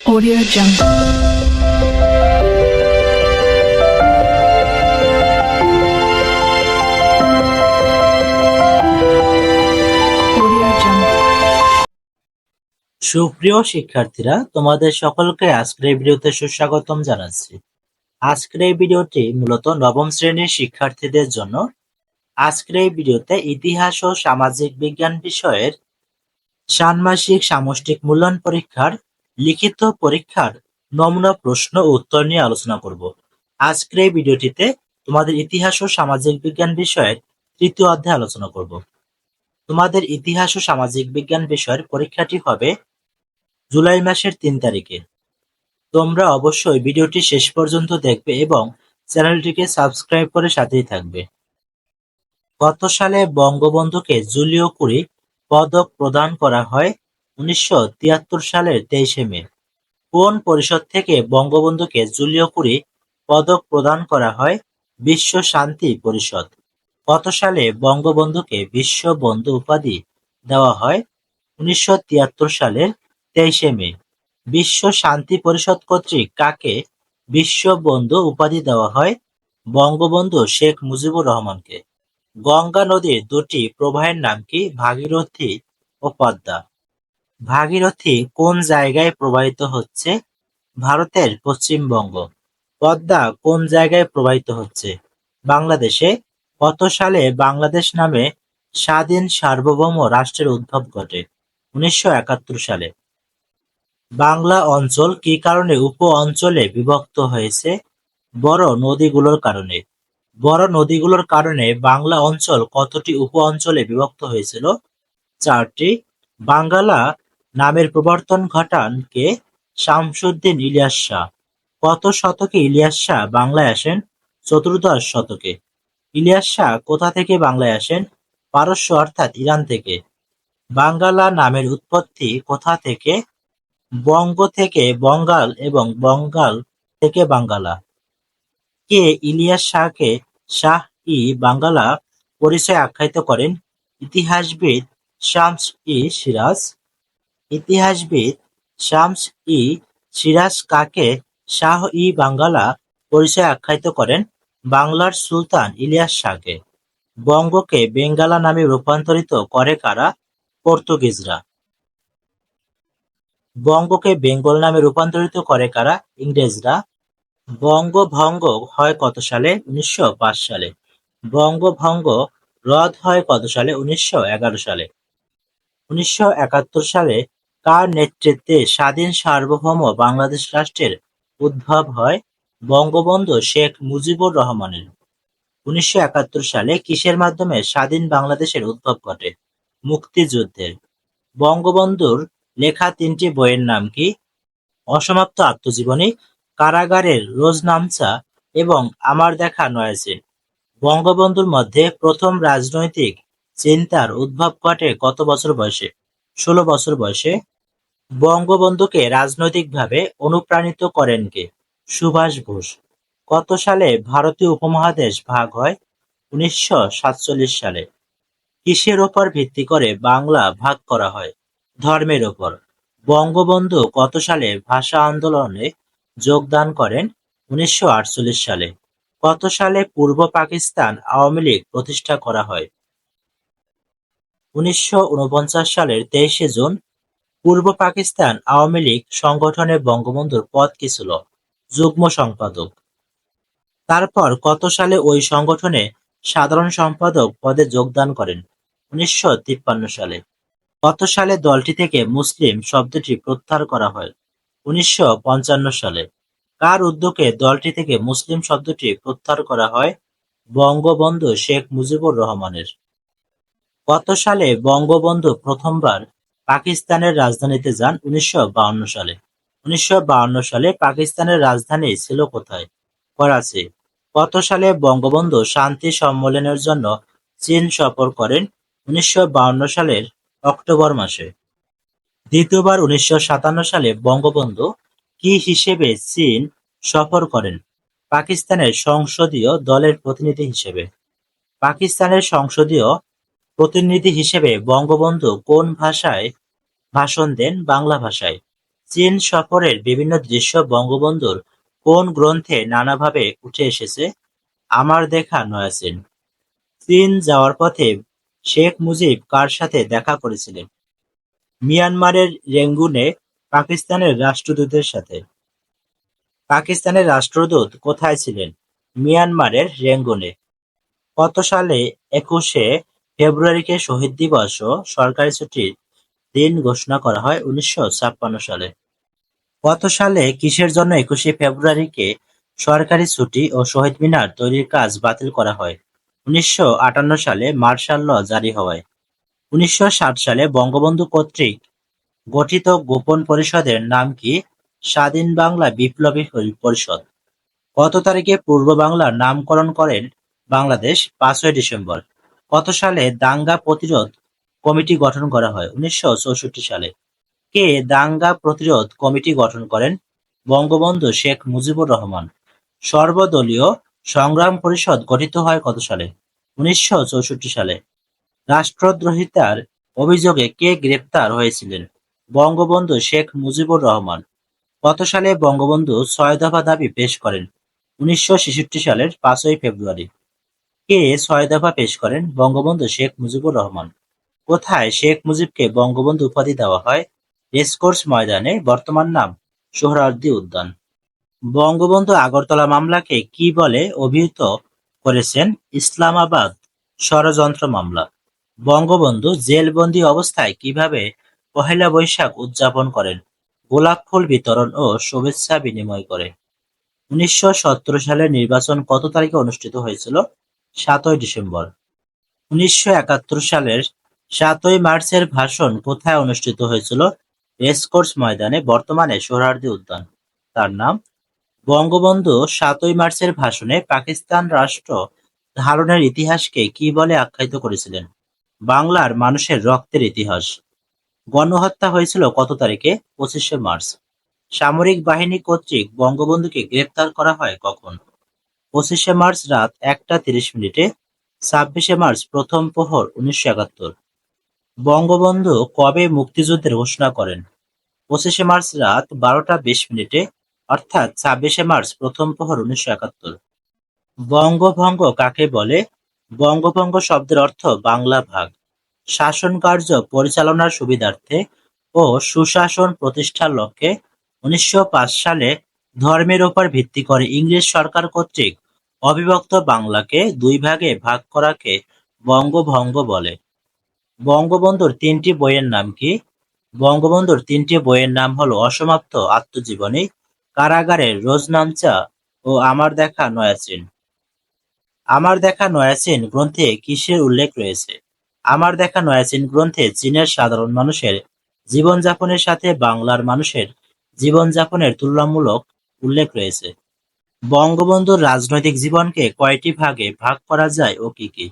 Audio Jungle. সুপ্রিয় শিক্ষার্থীরা, তোমাদের সকলকে আজকের এই ভিডিওতে সুস্বাগতম জানাচ্ছি। আজকের এই ভিডিওটি মূলত নবম শ্রেণির শিক্ষার্থীদের জন্য। আজকের এই ভিডিওতে ইতিহাস ও সামাজিক বিজ্ঞান বিষয়ের ষান্মাসিক সামষ্টিক মূল্যায়ন পরীক্ষার লিখিত পরীক্ষার নমুনা, প্রশ্ন ও উত্তর নিয়ে আলোচনা করব। আজকের এই ভিডিওটিতে তোমাদের ইতিহাস ও সামাজিক বিজ্ঞান বিষয়ের তৃতীয় অধ্যায় আলোচনা করব। তোমাদের ইতিহাস ও সামাজিক বিজ্ঞান বিষয়ের পরীক্ষাটি হবে জুলাই মাসের তিন তারিখে। তোমরা অবশ্যই ভিডিওটি শেষ পর্যন্ত দেখবে এবং চ্যানেলটিকে সাবস্ক্রাইব করে সাথেই থাকবে। গত সালে বঙ্গবন্ধুকে জুলিও কুরি পদক প্রদান করা হয় উনিশশো তিয়াত্তর সালের তেইশে মে, কোন পরিষদ থেকে বঙ্গবন্ধুকে জুলিও কুরি পদক প্রদান করা হয়? বিশ্ব শান্তি পরিষদ। কত সালে বঙ্গবন্ধুকে বিশ্ব বন্ধু উপাধি দেওয়া হয়? উনিশশো তিয়াত্তর সালের তেইশে মে, বিশ্ব শান্তি পরিষদ কর্তৃক কাকে বিশ্ব বন্ধু উপাধি দেওয়া হয়? বঙ্গবন্ধু শেখ মুজিবুর রহমানকে। গঙ্গা নদীর দুটি প্রবাহের নাম কি? ভাগীরথী ও পদ্মা। ভাগীরথী কোন জায়গায় প্রবাহিত হচ্ছে? ভারতের পশ্চিমবঙ্গ। পদ্মা কোন জায়গায় প্রবাহিত হচ্ছে? বাংলাদেশে। কত সালে বাংলাদেশ নামে স্বাধীন সার্বভৌম রাষ্ট্রের উদ্ভব ঘটে? উনিশশো একাত্তর সালে। বাংলা অঞ্চল কি কারণে উপ অঞ্চলে বিভক্ত হয়েছে? বড় নদীগুলোর কারণে। বড় নদীগুলোর কারণে বাংলা অঞ্চল কতটি উপ অঞ্চলে বিভক্ত হয়েছিল? চারটি। বাঙ্গালা নামের প্রবর্তন ঘটান কে? শামসুদ্দিন ইলিয়াস শাহ। কত শতকে ইলিয়াস শাহ বাংলায় আসেন? চতুর্দশ শতকে। ইলিয়াস শাহ কোথা থেকে বাংলায় আসেন? পারস্য অর্থাৎ ইরান থেকে। বাঙ্গালা নামের উৎপত্তি কোথা থেকে? বঙ্গ থেকে বঙ্গাল এবং বঙ্গাল থেকে বাঙ্গালা। কে ইলিয়াস শাহকে শাহ ই বাঙ্গালা পরিচয় আখ্যায়িত করেন? ইতিহাসবিদ শামস ই সিরাজ। ইতিহাসবিদ শামস ই সিরাজ কাকে শাহ ই বাঙ্গালা পরিচয় আখ্যায়িত করেন বাংলার সুলতান ইলিয়াস শাহকে। বঙ্গকে বেঙ্গালা নামে রূপান্তরিত করে কারা? পর্তুগিজরা। বঙ্গকে বেঙ্গল নামে রূপান্তরিত করে কারা? ইংরেজরা। বঙ্গভঙ্গ হয় কত সালে? উনিশশো পাঁচ সালে। বঙ্গভঙ্গ রদ হয় কত সালে? উনিশশো এগারো সালে। উনিশশো একাত্তর সালে কার নেতৃত্বে স্বাধীন সার্বভৌম বাংলাদেশ রাষ্ট্রের উদ্ভব হয় বঙ্গবন্ধু শেখ মুজিবুর রহমানের। উনিশশো একাত্তর সালে কিসের মাধ্যমে স্বাধীন বাংলাদেশের উদ্ভব ঘটে? মুক্তিযুদ্ধের। বঙ্গবন্ধুর লেখা তিনটি বইয়ের নাম কি? অসমাপ্ত আত্মজীবনী, কারাগারের রোজনামচা এবং আমার দেখা নয়াছে বঙ্গবন্ধুর মধ্যে প্রথম রাজনৈতিক চিন্তার উদ্ভব ঘটে কত বছর বয়সে? ষোলো বছর বয়সে বঙ্গবন্ধুকে রাজনৈতিকভাবে অনুপ্রাণিত করেন কে? সুভাষ বোস। কত সালে ভারতীয় উপমহাদেশ ভাগ হয়? উনিশশো সাতচল্লিশ সালে। কিসের ওপর ভিত্তি করে বাংলা ভাগ করা হয়? ধর্মের ওপর। বঙ্গবন্ধু কত সালে ভাষা আন্দোলনে যোগদান করেন? উনিশশো আটচল্লিশ সালে। কত সালে পূর্ব পাকিস্তান আওয়ামী লীগ প্রতিষ্ঠা করা হয়? উনিশশো উনপঞ্চাশ সালের তেইশে জুন, পূর্ব পাকিস্তান আওয়ামী লীগ সংগঠনে বঙ্গবন্ধুর পদ কি ছিল? যুগ্ম সম্পাদক। তারপর কত সালে ওই সংগঠনে সাধারণ সম্পাদক পদে যোগদান করেন? উনিশশো তিপ্পান্ন সালে। কত সালে দলটি থেকে মুসলিম শব্দটি প্রত্যাহার করা হয়? উনিশশো পঞ্চান্ন সালে। কার উদ্যোগে দলটি থেকে মুসলিম শব্দটি প্রত্যাহার করা হয়? বঙ্গবন্ধু শেখ মুজিবুর রহমানের। কত সালে বঙ্গবন্ধু প্রথমবার পাকিস্তানের রাজধানীতে যান উনিশশো সালে। উনিশশো সালে পাকিস্তানের রাজধানী ছিল কোথায়? করাচি কত সালে বঙ্গবন্ধু শান্তি সম্মেলনের জন্য চীন সফর করেন উনিশশো সালের অক্টোবর মাসে। দ্বিতীয়বার উনিশশো সাতান্ন সালে বঙ্গবন্ধু কি হিসেবে চীন সফর করেন? পাকিস্তানের সংসদীয় দলের প্রতিনিধি হিসেবে। পাকিস্তানের সংসদীয় প্রতিনিধি হিসেবে বঙ্গবন্ধু কোন ভাষায় ভাষণ দেন বাংলা ভাষায়? চীন সফরের বিভিন্ন দৃশ্য বঙ্গবন্ধুর কোন গ্রন্থে নানাভাবে উঠে এসেছে? আমার দেখা নয়া চীন। চীন যাওয়ার পথে শেখ মুজিব কার সাথে দেখা করেছিলেন? মিয়ানমারের রেঙ্গুনে পাকিস্তানের রাষ্ট্রদূতের সাথে। পাকিস্তানের রাষ্ট্রদূত কোথায় ছিলেন? মিয়ানমারের রেঙ্গুনে। কত সালে একুশে ফেব্রুয়ারিকে শহীদ দিবস ও সরকারি ছুটির দিন ঘোষণা করা হয় উনিশশো ছাপ্পান্ন সালে। কত সালে, কিসের জন্য একুশে ফেব্রুয়ারিকে সরকারি ছুটি ও শহীদ মিনার তৈরির কাজ বাতিল করা হয়? উনিশশো আটান্ন সালে মার্শাল ল জারি হওয়ায়। উনিশশো ষাট সালে বঙ্গবন্ধু কর্তৃক গঠিত গোপন পরিষদের নাম কি? স্বাধীন বাংলা বিপ্লবী পরিষদ। কত তারিখে পূর্ব বাংলার নামকরণ করেন বাংলাদেশ? পাঁচই ডিসেম্বর। কত সালে দাঙ্গা প্রতিরোধ কমিটি গঠন করা হয়? উনিশশো চৌষট্টি সালে। কে দাঙ্গা প্রতিরোধ কমিটি গঠন করেন? বঙ্গবন্ধু শেখ মুজিবুর রহমান। সর্বদলীয় সংগ্রাম পরিষদ গঠিত হয় কত সালে? উনিশশো চৌষট্টি সালে। রাষ্ট্রদ্রোহিতার অভিযোগে কে গ্রেপ্তার হয়েছিলেন? বঙ্গবন্ধু শেখ মুজিবুর রহমান। কত সালে বঙ্গবন্ধু ছয় দফা দাবি পেশ করেন? উনিশশো ছেষট্টি সালের পাঁচই ফেব্রুয়ারি। কে ছয় দফা পেশ করেন? বঙ্গবন্ধু শেখ মুজিবুর রহমান। কোথায় শেখ মুজিবকে বঙ্গবন্ধু উপাধি দেওয়া হয়? রেসকোর্স ময়দানে, বর্তমান নাম সোহরাওয়ার্দী উদ্যান। বঙ্গবন্ধু আগরতলা মামলাকে কি বলে অভিহিত করেছেন? ইসলামাবাদ ষড়যন্ত্র মামলা। বঙ্গবন্ধু জেলবন্দি অবস্থায় কীভাবে পহেলা বৈশাখ উদযাপন করেন? গোলাপ ফুল বিতরণ ও শুভেচ্ছা বিনিময় করে। উনিশশো সতেরো সালের নির্বাচন কত তারিখে অনুষ্ঠিত হয়েছিল? সাতই ডিসেম্বর। উনিশশো একাত্তর সালের সাতই মার্চের ভাষণ কোথায় অনুষ্ঠিত হয়েছিল? রেসকোর্স ময়দানে বর্তমানে সোহরাওয়ার্দী উদ্যান। তার নাম? বঙ্গবন্ধু সাতই মার্চের ভাষণে পাকিস্তান রাষ্ট্র ধারণের ইতিহাসকে কি বলে আখ্যায়িত করেছিলেন? বাংলার মানুষের রক্তের ইতিহাস। গণহত্যা হয়েছিল কত তারিখে? পঁচিশে মার্চ। সামরিক বাহিনী কর্তৃক বঙ্গবন্ধুকে গ্রেপ্তার করা হয় কখন? পঁচিশে মার্চ রাত একটা তিরিশ মিনিটে, ছাব্বিশে মার্চ প্রথম প্রহর উনিশশো একাত্তর। বঙ্গবন্ধু কবে মুক্তিযুদ্ধের ঘোষণা করেন? পঁচিশে মার্চ রাত বারোটা বিশ মিনিটে, অর্থাৎ ছাব্বিশে মার্চ প্রথম প্রহর উনিশশো একাত্তর। বঙ্গভঙ্গ কাকে বলে? বঙ্গভঙ্গ শব্দের অর্থ বাংলা ভাগ। শাসন কার্য পরিচালনার সুবিধার্থে ও সুশাসন প্রতিষ্ঠার লক্ষ্যে উনিশশো পাঁচ সালে ধর্মের উপর ভিত্তি করে ইংরেজ সরকার কর্তৃক অবিভক্ত বাংলাকে দুই ভাগে ভাগ করাকে বঙ্গভঙ্গ বলে। বঙ্গবন্ধুর তিনটি বইয়ের নাম কি? বঙ্গবন্ধুর তিনটি বইয়ের নাম হলো অসমাপ্ত আত্মজীবনী কারাগারের রোজনামচা ও আমার দেখা নয়াচীন আমার দেখা নয়াচীন গ্রন্থে কিসের উল্লেখ রয়েছে? আমার দেখা নয়াচীন গ্রন্থে চীনের সাধারণ মানুষের জীবনযাপনের সাথে বাংলার মানুষের জীবনযাপনের তুলনামূলক উল্লেখ রয়েছে। বঙ্গবন্ধুর রাজনৈতিক জীবনকে কয়টি ভাগে ভাগ করা যায় ও কি কি?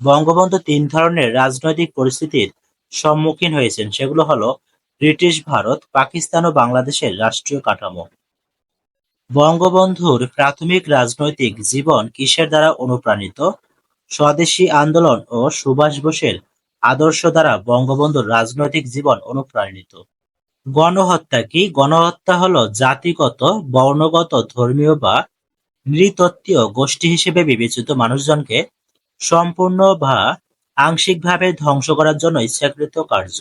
বঙ্গবন্ধু তিন ধরনের রাজনৈতিক পরিস্থিতির সম্মুখীন হয়েছেন। সেগুলো হলো, ব্রিটিশ ভারত, পাকিস্তান ও বাংলাদেশের রাষ্ট্রীয় কাঠামো। বঙ্গবন্ধুর প্রাথমিক রাজনৈতিক জীবন কিসের দ্বারা অনুপ্রাণিত? স্বদেশী আন্দোলন ও সুভাষ বোসের আদর্শ দ্বারা বঙ্গবন্ধুর রাজনৈতিক জীবন অনুপ্রাণিত। গণহত্যা কি? গণহত্যা হলো জাতিগত, বর্ণগত, ধর্মীয় বা নৃতত্ত্বীয় গোষ্ঠী হিসেবে বিবেচিত মানুষজনকে সম্পূর্ণ বা আংশিকভাবে ধ্বংস করার জন্য ইচ্ছাকৃত কার্য।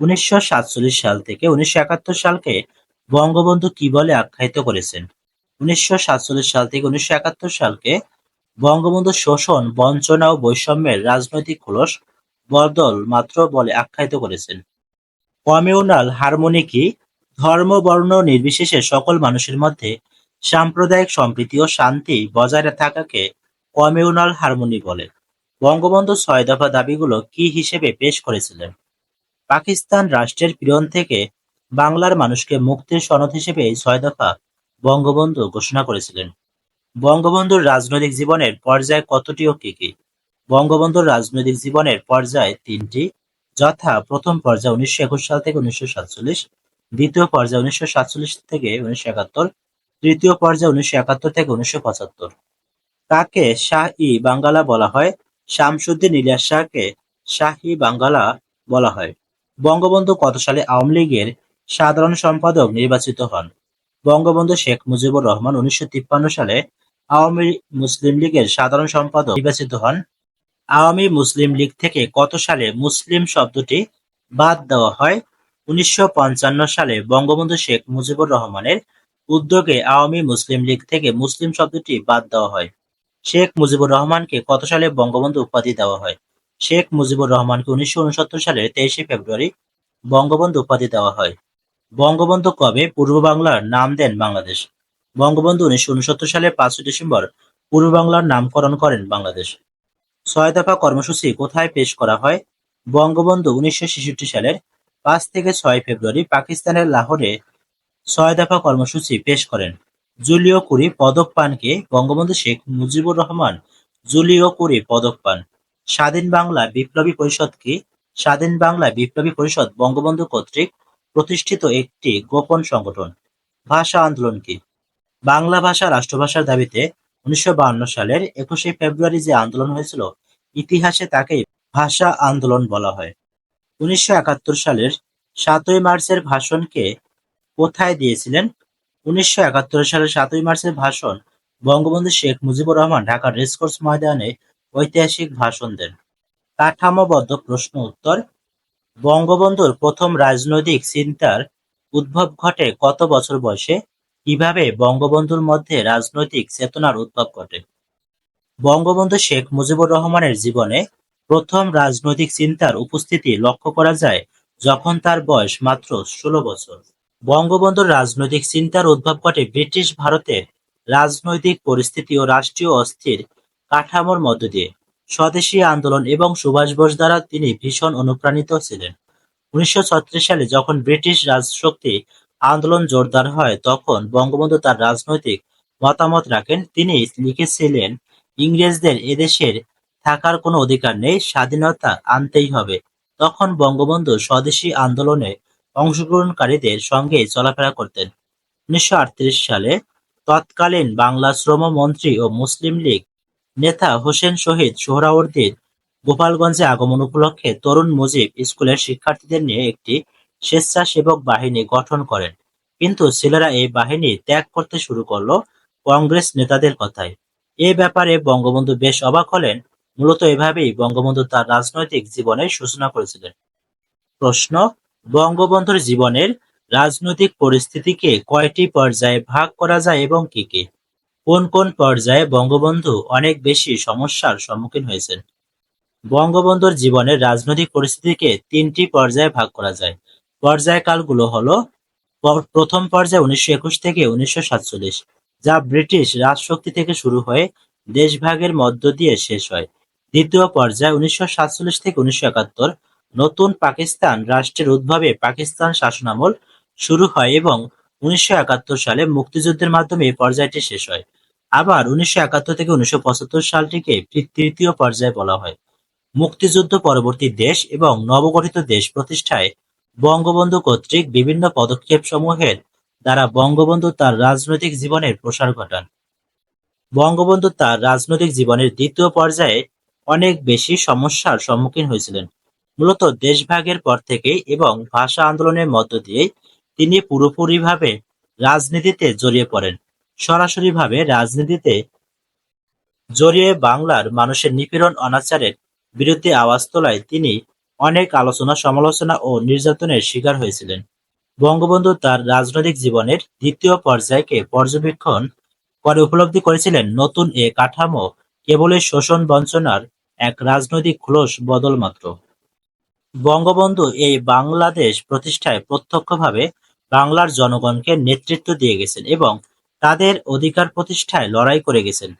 উনিশশো সাতচল্লিশ সাল থেকে উনিশশো একাত্তর সালকে বঙ্গবন্ধু কি বলে আখ্যায়িত করেছেন? উনিশশো সাতচল্লিশ সাল থেকে উনিশশো একাত্তর সালকে বঙ্গবন্ধু শোষণ, বঞ্চনা ও বৈষম্যের রাজনৈতিক খোলস বদল মাত্র বলে আখ্যায়িত করেছেন। কমিউনাল হারমোনি কি ধর্ম, বর্ণ নির্বিশেষে সকল মানুষের মধ্যে সাম্প্রদায়িক সম্প্রীতি ও শান্তি বজায় থাকাকে কমিউনাল হারমোনি বলে। বঙ্গবন্ধু ছয় দফা দাবিগুলো কি হিসেবে পেশ করেছিলেন? পাকিস্তান রাষ্ট্রের পীড়ন থেকে বাংলার মানুষকে মুক্তির সনদ হিসেবে এই ছয় দফা বঙ্গবন্ধু ঘোষণা করেছিলেন। বঙ্গবন্ধুর রাজনৈতিক জীবনের পর্যায় কতটি ও কি কি? বঙ্গবন্ধুর রাজনৈতিক জীবনের পর্যায় তিনটি। যথা প্রথম পর্যায় উনিশশো একুশ সাল থেকে উনিশশো সাতচল্লিশ, দ্বিতীয় পর্যায় উনিশশো সাতচল্লিশ থেকে উনিশশো একাত্তর, তৃতীয় পর্যায় উনিশশো একাত্তর থেকে উনিশশো পঁচাত্তর। কাকে শাহ ই বাঙ্গালা বলা হয়? শামসুদ্দিন ইলিয়াস শাহকে শাহী বাঙ্গালা বলা হয়। বঙ্গবন্ধু কত সালে আওয়ামী লীগের সাধারণ সম্পাদক নির্বাচিত হন? বঙ্গবন্ধু শেখ মুজিবুর রহমান উনিশশো তিপ্পান্ন সালে আওয়ামী মুসলিম লীগের সাধারণ সম্পাদক নির্বাচিত হন। আওয়ামী মুসলিম লীগ থেকে কত সালে মুসলিম শব্দটি বাদ দেওয়া হয়? উনিশশো পঞ্চান্ন সালে বঙ্গবন্ধু শেখ মুজিবুর রহমানের উদ্যোগে আওয়ামী মুসলিম লীগ থেকে মুসলিম শব্দটি বাদ দেওয়া হয়। শেখ মুজিবুর রহমানকে কত সালে বঙ্গবন্ধু উপাধি দেওয়া হয়? শেখ মুজিবুর রহমানকে উনিশশো উনসত্তর সালের তেইশে ফেব্রুয়ারি বঙ্গবন্ধু উপাধি দেওয়া হয়। বঙ্গবন্ধু কবে? পূর্ব বাংলার নাম দেন বাংলাদেশ। বঙ্গবন্ধু উনিশশো সালের পাঁচই ডিসেম্বর পূর্ব বাংলার নামকরণ করেন বাংলাদেশ। ছয় দফা কর্মসূচি কোথায় পেশ করা হয়? বঙ্গবন্ধু উনিশশো ছেষট্টি সালের পাঁচ থেকে ছয় ফেব্রুয়ারি পাকিস্তানের লাহোরে ছয় দফা কর্মসূচি পেশ করেন। জুলিও কুরি পদক পানকে বঙ্গবন্ধু শেখ মুজিবুর রহমান জুলিও কুরি পদক পান স্বাধীন বাংলা বিপ্লবী পরিষদ কি? স্বাধীন বাংলা বিপ্লবী পরিষদ বঙ্গবন্ধু কর্তৃক প্রতিষ্ঠিত একটি গোপন সংগঠন। ভাষা আন্দোলন কি? বাংলা ভাষা রাষ্ট্রভাষার দাবিতে উনিশশো বাহান্ন সালের একুশে ফেব্রুয়ারি যে আন্দোলন হয়েছিল, ইতিহাসে তাকে ভাষা আন্দোলন বলা হয়। উনিশশো একাত্তর সালের সাতই মার্চের ভাষণকে কোথায় দিয়েছিলেন? উনিশশো একাত্তর সালের সাতই মার্চের ভাষণ বঙ্গবন্ধু শেখ মুজিবুর রহমান ঢাকার রেসকোর্স ময়দানে ঐতিহাসিক ভাষণ দেন। কাঠামোবদ্ধ প্রশ্ন উত্তর, বঙ্গবন্ধুর প্রথম রাজনৈতিক চিন্তার উদ্ভব ঘটে কত বছর বয়সে? কীভাবে বঙ্গবন্ধুর মধ্যে রাজনৈতিক চেতনার উদ্ভব ঘটে? বঙ্গবন্ধু শেখ মুজিবুর রহমানের জীবনে প্রথম রাজনৈতিক চিন্তার উপস্থিতি লক্ষ্য করা যায় যখন তার বয়স মাত্র ষোলো বছর। বঙ্গবন্ধুর রাজনৈতিক চিন্তার উদ্ভব ঘটে ব্রিটিশ ভারতের রাজনৈতিক পরিস্থিতি ও রাষ্ট্রীয় অস্থির কাঠামোর মধ্য দিয়ে। স্বদেশী আন্দোলন এবং সুভাষ বোস দ্বারা তিনি ভীষণ অনুপ্রাণিত ছিলেন। উনিশশো ছত্রিশ সালে যখন ব্রিটিশ রাজশক্তি আন্দোলন জোরদার হয়, তখন বঙ্গবন্ধু তার রাজনৈতিক মতামত রাখেন। তিনি লিখেছিলেন, ইংরেজদের এদেশের থাকার কোনো অধিকার নেই, স্বাধীনতা আনতেই হবে। তখন বঙ্গবন্ধু স্বদেশী আন্দোলনে অংশগ্রহণকারীদের সঙ্গে চলাফেরা করতেন। উনিশশো আটত্রিশ সালে তৎকালীন বাংলা শ্রম মন্ত্রী ও মুসলিম লীগ নেতা হোসেন শহীদ সোহরাওয়ার্দীর গোপালগঞ্জে আগমন উপলক্ষে তরুণ মুজিব স্কুলের শিক্ষার্থীদের নিয়ে একটি স্বেচ্ছাসেবক বাহিনী গঠন করেন। কিন্তু ছেলেরা এই বাহিনী ত্যাগ করতে শুরু করল কংগ্রেস নেতাদের কথায়। এ ব্যাপারে বঙ্গবন্ধু বেশ অবাক হলেন। মূলত এভাবেই বঙ্গবন্ধু তার রাজনৈতিক জীবনের সূচনা করেছিলেন। প্রশ্ন, বঙ্গবন্ধুর জীবনের রাজনৈতিক পরিস্থিতিকে কয়টি পর্যায়ে ভাগ করা যায় এবং কি কি? কোন কোন পর্যায়ে বঙ্গবন্ধু অনেক বেশি সমস্যার সম্মুখীন হয়েছেন? বঙ্গবন্ধুর জীবনের রাজনৈতিক পরিস্থিতিকে তিনটি পর্যায়ে ভাগ করা যায়। পর্যায়কালগুলো হলো প্রথম পর্যায়ে উনিশশো একুশ থেকে উনিশশো সাতচল্লিশ, যা ব্রিটিশ রাজশক্তি থেকে শুরু হয়ে দেশভাগের মধ্য দিয়ে শেষ হয়। দ্বিতীয় পর্যায়ে উনিশশো সাতচল্লিশ থেকে উনিশশো একাত্তর, নতুন পাকিস্তান রাষ্ট্রের উদ্ভবে পাকিস্তান শাসনামল শুরু হয় এবং উনিশশো একাত্তর সালে মুক্তিযুদ্ধের মাধ্যমে এই পর্যায়টি শেষ হয়। আবার উনিশশো একাত্তর থেকে উনিশশো পঁচাত্তর সালটিকে তৃতীয় পর্যায় বলা হয়। মুক্তিযুদ্ধ পরবর্তী দেশ এবং নবগঠিত দেশ প্রতিষ্ঠায় বঙ্গবন্ধু কর্তৃক বিভিন্ন পদক্ষেপ সমূহের দ্বারা বঙ্গবন্ধু তার রাজনৈতিক জীবনের প্রসার ঘটান। বঙ্গবন্ধু তার রাজনৈতিক জীবনের দ্বিতীয় পর্যায়ে অনেক বেশি সমস্যার সম্মুখীন হয়েছিলেন। মূলত দেশভাগের পর থেকেই এবং ভাষা আন্দোলনের মধ্য দিয়ে তিনি পুরোপুরিভাবে রাজনীতিতে জড়িয়ে পড়েন। সরাসরিভাবে রাজনীতিতে জড়িয়ে বাংলার মানুষের নিপীড়ন, অনাচারের বিরুদ্ধে আওয়াজ তোলায় তিনি অনেক আলোচনা, সমালোচনা ও নির্যাতনের শিকার হয়েছিলেন। বঙ্গবন্ধু তার রাজনৈতিক জীবনের দ্বিতীয় পর্যায়কে পর্যবেক্ষণ করে উপলব্ধি করেছিলেন নতুন এ কাঠামো কেবলই শোষণ বঞ্চনার এক রাজনৈতিক খোলস বদল মাত্র। বঙ্গবন্ধু এই বাংলাদেশ প্রতিষ্ঠায় প্রত্যক্ষভাবে বাংলার জনগণকে নেতৃত্ব দিয়ে গেছেন এবং তাদের অধিকার প্রতিষ্ঠায় লড়াই করে গেছেন।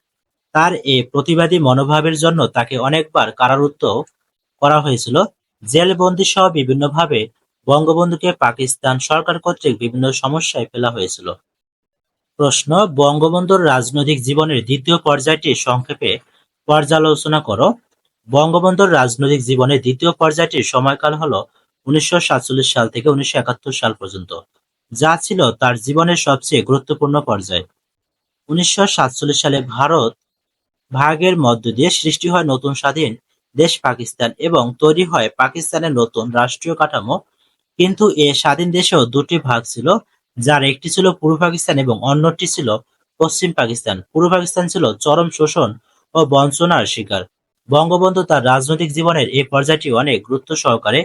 তার এ প্রতিবাদী মনোভাবের জন্য তাকে অনেকবার কারারুদ্ধ করা হয়েছিল। জেলবন্দি সহ বিভিন্নভাবে বঙ্গবন্ধুকে পাকিস্তান সরকার কর্তৃক বিভিন্ন সমস্যায় ফেলা হয়েছিল। প্রশ্ন, বঙ্গবন্ধুর রাজনৈতিক জীবনের দ্বিতীয় পর্যায়টি সংক্ষেপে পর্যালোচনা করো। বঙ্গবন্ধুর রাজনৈতিক জীবনের দ্বিতীয় পর্যায়টির সময়কাল হল উনিশশো সাতচল্লিশ সাল থেকে উনিশশো একাত্তর সাল পর্যন্ত, যা ছিল তার জীবনের সবচেয়ে গুরুত্বপূর্ণ পর্যায়। উনিশশো সাতচল্লিশ সালে ভারত ভাগের মধ্য দিয়ে সৃষ্টি হয় নতুন স্বাধীন দেশ পাকিস্তান এবং তৈরি হয় পাকিস্তানের নতুন রাষ্ট্রীয় কাঠামো। কিন্তু এ স্বাধীন দেশেও দুটি ভাগ ছিল, যার একটি ছিল পূর্ব পাকিস্তান এবং অন্যটি ছিল পশ্চিম পাকিস্তান। পূর্ব পাকিস্তান ছিল চরম শোষণ ও বঞ্চনার শিকার। বঙ্গবন্ধু তার রাজনৈতিক জীবনের এই পর্যায়টি অনেক গুরুত্ব সহকারে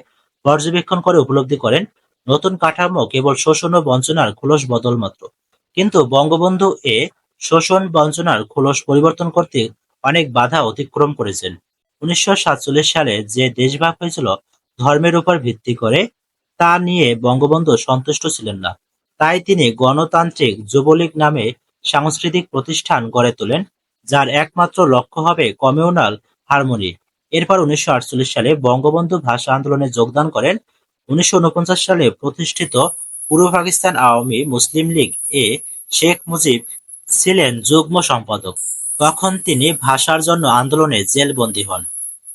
পর্যবেক্ষণ করে উপলব্ধি করেন। নতুন কাঠামো কেবল শোষণ ও বঞ্চনার খোলস বদল মাত্র। কিন্তু বঙ্গবন্ধু এ শোষণ, বঞ্চনার খোলস পরিবর্তন করতে অনেক বাধা অতিক্রম করেছেন। উনিশশো সাতচল্লিশ সালে যে দেশভাগ হয়েছিল, ধর্মের উপর ভিত্তি করে, তা নিয়ে বঙ্গবন্ধু সন্তুষ্ট ছিলেন না। তাই তিনি গণতান্ত্রিক যুবলীগ নামে সাংস্কৃতিক প্রতিষ্ঠান গড়ে তোলেন, যার একমাত্র লক্ষ্য হবে কমিউনাল হারমোনি। এরপর উনিশশো আটচল্লিশ সালে বঙ্গবন্ধু ভাষা আন্দোলনে যোগদান করেন। উনিশশো উনপঞ্চাশ সালে প্রতিষ্ঠিত পূর্ব পাকিস্তান আওয়ামী মুসলিম লীগ এ শেখ মুজিব ছিলেন যুগ্ম সম্পাদক। তখন তিনি ভাষার জন্য আন্দোলনে জেলবন্দী হন।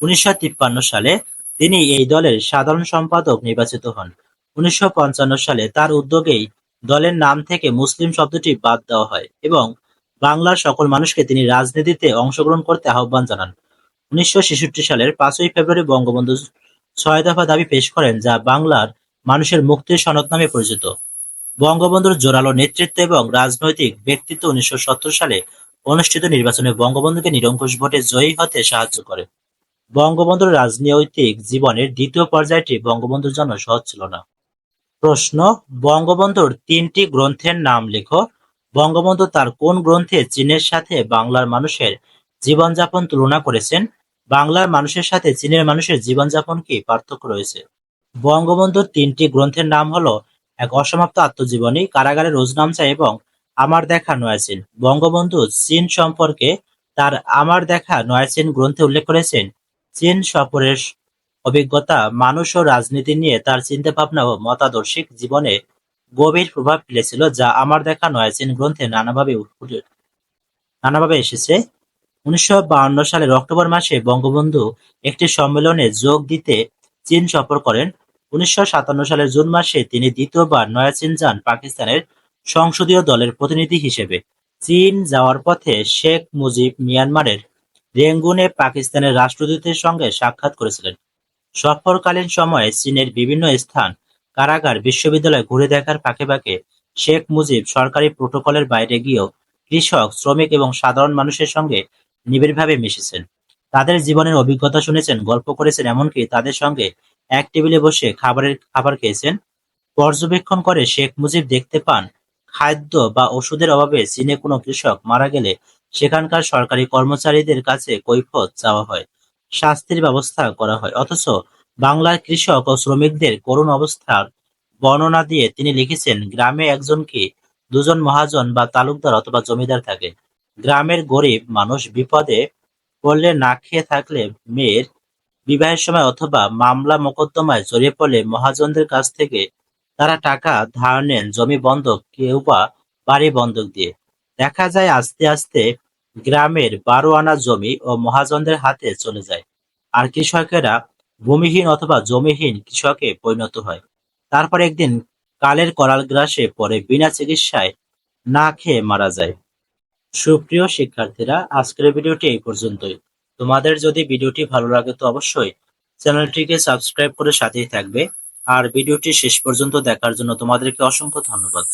উনিশশো তিপ্পান্ন সালে তিনি এই দলের সাধারণ সম্পাদক নির্বাচিত হন। উনিশশো পঞ্চান্ন সালে তার উদ্যোগেই দলের নাম থেকে মুসলিম শব্দটি বাদ দেওয়া হয় এবং বাংলার সকল মানুষকে তিনি রাজনীতিতে অংশগ্রহণ করতে আহ্বান জানান। উনিশশো ছেষট্টি সালের পাঁচই ফেব্রুয়ারি বঙ্গবন্ধু ছয় দফা দাবি পেশ করেন, যা বাংলার মানুষের মুক্তির সনদ নামে পরিচিত। বঙ্গবন্ধুর জোরালো নেতৃত্ব এবং রাজনৈতিক ব্যক্তিত্ব উনিশশো সত্তর সালে অনুষ্ঠিত নির্বাচনে বঙ্গবন্ধুকে নিরঙ্কুশ ভোটে জয়ী হতে সাহায্য করে। বঙ্গবন্ধুর রাজনৈতিক জীবনের দ্বিতীয় পর্যায়টি বঙ্গবন্ধুর জন্য সহজ ছিল না। প্রশ্ন, বঙ্গবন্ধুর তিনটি গ্রন্থের নাম লেখো। বঙ্গবন্ধু তার কোন গ্রন্থে চীনের সাথে বাংলার মানুষের জীবনযাপন তুলনা করেছেন? বাংলার মানুষের সাথে চীনের মানুষের জীবনযাপন কি পার্থক্য রয়েছে? বঙ্গবন্ধুর তিনটি গ্রন্থের নাম হলো এক অসমাপ্ত আত্মজীবনী কারাগারে রোজনামচা এবং আমার দেখা নয়াচীন বঙ্গবন্ধু চীন সম্পর্কে তার আমার দেখা নয়াচীন গ্রন্থে উল্লেখ করেছেন। চীন সফরের অভিজ্ঞতা, মানুষ ও রাজনীতি নিয়ে তার চিন্তাভাবনা ও মতাদর্শিক জীবনে গভীর প্রভাব ফেলেছিল, যা আমার দেখা নয়াচীন গ্রন্থে নানাভাবে নানাভাবে এসেছে। উনিশশো সালের অক্টোবর মাসে বঙ্গবন্ধু একটি সম্মেলনে যোগ দিতে চীন সফর করেন। উনিশশো সাতান্ন সালের জুন মাসে তিনি দ্বিতীয়বার নয়াচীন যান পাকিস্তানের সংসদীয় দলের প্রতিনিধি হিসেবে। চীন যাওয়ার পথে শেখ মুজিব মিয়ানমারের রেঙ্গুনে পাকিস্তানের রাষ্ট্রদূতের সঙ্গে সাক্ষাৎ করেছিলেন। সফরকালীন সময়ে চীনের বিভিন্ন স্থান কারাগার বিশ্ববিদ্যালয় ঘুরে দেখার ফাঁকে ফাঁকে শেখ মুজিব সরকারি প্রোটোকলের বাইরে গিয়েও কৃষক, শ্রমিক এবং সাধারণ মানুষের সঙ্গে নিবিড়ভাবে মিশেছেন। তাদের জীবনের অভিজ্ঞতা শুনেছেন, গল্প করেছেন, এমনকি তাদের সঙ্গে এক টেবিলে বসে খাবারের, খাবার খেয়েছেন। পর্যবেক্ষণ করে শেখ মুজিব দেখতে পান, খাদ্য বা ওষুধের অভাবে চীনে কোনো কৃষক মারা গেলে সেখানকার সরকারি কর্মচারীদের কাছে কৈফত চাওয়া হয়। শাস্তির ব্যবস্থা করা হয়। অথচ বাংলার কৃষক ও শ্রমিকদের করুণ অবস্থার বর্ণনা দিয়ে তিনি লিখেছেন, গ্রামে একজনকে দুজন মহাজন বা তালুকদার অথবা জমিদার থাকে। গ্রামের গরিব মানুষ বিপদে পড়লে না খেয়ে থাকলে মেয়ের বিবাহের সময় অথবা মামলা মোকদ্দমায় জড়িয়ে পড়লে মহাজনদের কাছ থেকে তারা টাকা ধার নেন জমি বন্ধক, কেউ বা বাড়ি বন্ধক দিয়ে। দেখা যায় আস্তে আস্তে গ্রামের বারো আনা জমি ও মহাজনদের হাতে চলে যায়। আর কৃষকেরা ভূমিহীন অথবা জমিহীন কৃষকে পরিণত হয়। তারপর একদিন কালের করাল গ্রাসে পরে বিনা চিকিৎসায় না খেয়ে মারা যায়। সুপ্রিয় শিক্ষার্থীরা, আজকের ভিডিওটি এই পর্যন্তই। তোমাদের যদি ভিডিওটি ভালো লাগে তো অবশ্যই চ্যানেলটিকে সাবস্ক্রাইব করে সাথেই থাকবে। আর ভিডিওটি শেষ পর্যন্ত দেখার জন্য তোমাদেরকে অসংখ্য ধন্যবাদ।